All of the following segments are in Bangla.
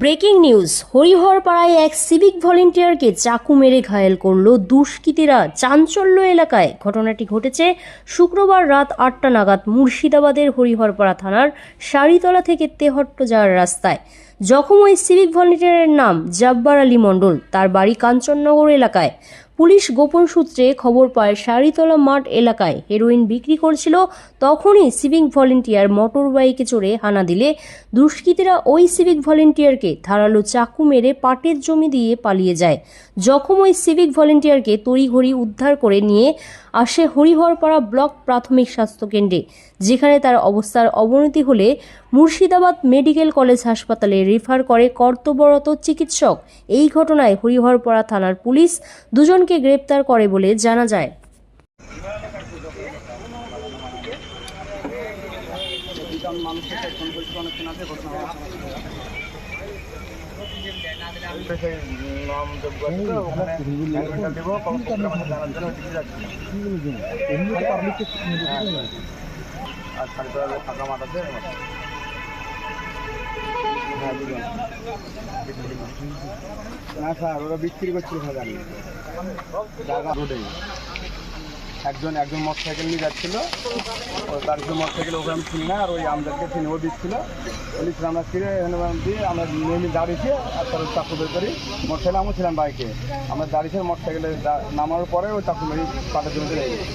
ব্রেকিং নিউজ, হরিহরপাড়ায় এক সিভিক ভলেন্টিয়ারকে চাকু মেরে ঘায়েল করল দুষ্কৃতীরা। চাঞ্চল্য এলাকায় ঘটনাটি ঘটেছে শুক্রবার রাত আটটা নাগাদ মুর্শিদাবাদের হরিহরপাড়া থানার সারিতলা থেকে তেহট্ট যাওয়ার রাস্তায়। জখম ওই সিভিক ভলেন্টিয়ারের নাম জাব্বার আলী মণ্ডল। তার বাড়ি কাঞ্চননগর এলাকায়। পুলিশ গোপন সূত্রে খবর পায় শাড়িতলা মাঠ এলাকায় হেরোইন বিক্রি করছিল, তখনই সিভিক ভলেন্টিয়ার মোটর বাইকে চড়ে হানা দিলে। দুষ্কৃতীরা ওই সিভিক ভলেন্টিয়ারকে ধারালো চাকু মেরে পাটের জমি দিয়ে পালিয়ে যায়। জখম ওই সিভিক ভলেন্টিয়ারকে তড়িঘড়ি উদ্ধার করে নিয়ে আসে হরিহরপাড়া ব্লক প্রাথমিক স্বাস্থ্যকেন্দ্রে, যেখানে তার অবস্থার অবনতি হলে মুর্শিদাবাদ মেডিকেল কলেজ হাসপাতালে রেফার করে কর্তব্যরত চিকিৎসক। এই ঘটনায় হরিহরপাড়া থানার পুলিশ দুজনকে গ্রেপ্তার করে বলে জানা যায়। না স্যার, ওরা বিক্রি করছিল ভাগানি জায়গা রোডে। একজন একজন মোটর সাইকেল নিয়ে যাচ্ছিল। তার যে মোটর সাইকেল আমি চিনি না, আর ওই আমাদেরকে চিনি, ও দিচ্ছিল। বলি আমরা ফিরে দিয়ে আমরা নেমে দাঁড়িয়েছি, আর তার চাকু বের করি। মোটর সাইকেল আমি ছিলাম বাইকে। আমরা দাঁড়িয়েছি মোটর সাইকেলে নামার পরে ওই চাকু মেরে পাটের জমিতে লেগে গেছে।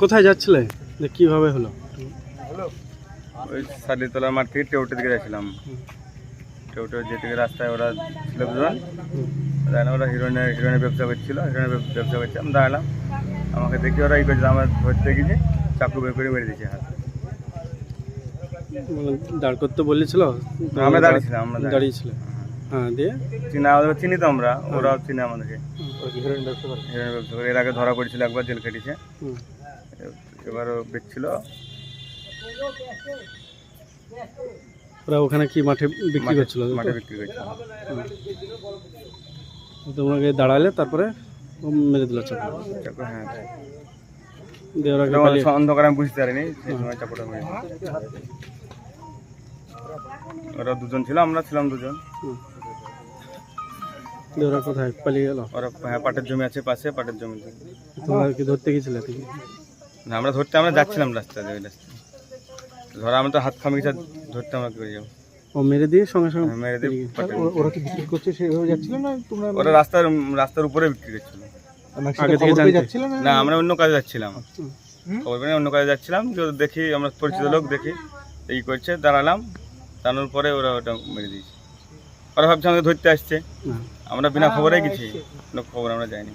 কোথায় যাচ্ছিলে? যে কীভাবে হলো? ওই সালিতলা মাঠ থেকে টেউটে দিকে যাচ্ছিলাম। টেউটে যেদিকে রাস্তায় ওরা ছিল দুজন। জানি ওরা হিরোইনের হিরোইনের ব্যবসা করছিল। হিরোইনের ব্যবসা করছে। আমি দাঁড়ালাম। আমাকে দেখি ওরা ই করছে আমার ধরতে গিয়ে চাকু বের করে মেরে দিয়েছে হাত। মানে দাঁড় করতে বলেছিল? আমরা দাঁড়িয়েছিলাম আমরা দাঁড়িয়ে দাঁড়িয়েছিল। হ্যাঁ দিয়ে? চিনা আমাদের চিনি তো আমরা। ওরাও চিনে আমাদেরকে। হিরোইন ব্যবসা করে। এর আগে ধরা পড়েছিল একবার জেল কেটেছে হুম। এবারও বেচছিল ওরা ওখানে কি মাঠে বিক্রি করছিল? তো? মাঠে বিক্রি করছিল। তোমাকে দাঁড়ালে তারপরে ও মেরে দিল চাপা। চাকু হ্যাঁ। দিয়ে ওরা তখন পালিয়ে- অন্ধকারে আমি বুঝতে পারিনি সেই সময় চাকুটা মেরে ওরা দুজন ছিল আমরা ছিলাম দুজন। হুম। দিয়ে ওরা কোথায় পালিয়ে গেল? ওরা হ্যাঁ পাটের জমি আছে পাশে পাটের জমি। তোমরা কি ধরতে গেছিলে তুমি না আমরা ধরতে আমরা যাচ্ছিলাম রাস্তা দিয়ে ওই রাস্তা ধরা আমরা তো হাত খামিয়ে ধরতে আমরা কি করে যাব? ও মেরে দিয়ে সঙ্গে সঙ্গে মেরে দিয়ে ওরা কি বিক্রি করছে সেভাবে যাচ্ছিল না তোমরা? ওরা রাস্তার রাস্তার উপরে বিক্রি করছিল। আগে থেকে যাচ্ছিল না? না আমরা অন্য কাজে যাচ্ছিলাম। হুম। খবর পেয়ে অন্য কাজে যাচ্ছিলাম যে দেখি আমরা পরিচিত লোক দেখি এই করছে দাঁড়ালাম দাঁড়ানোর পরে ওরা ওটা মেরে দিয়েছে। ওরা ভাবছে আমাকে ধরতে আসছে। হ্যাঁ। আমরা বিনা খবরে গেছি কোনো খবর আমরা যাইনি।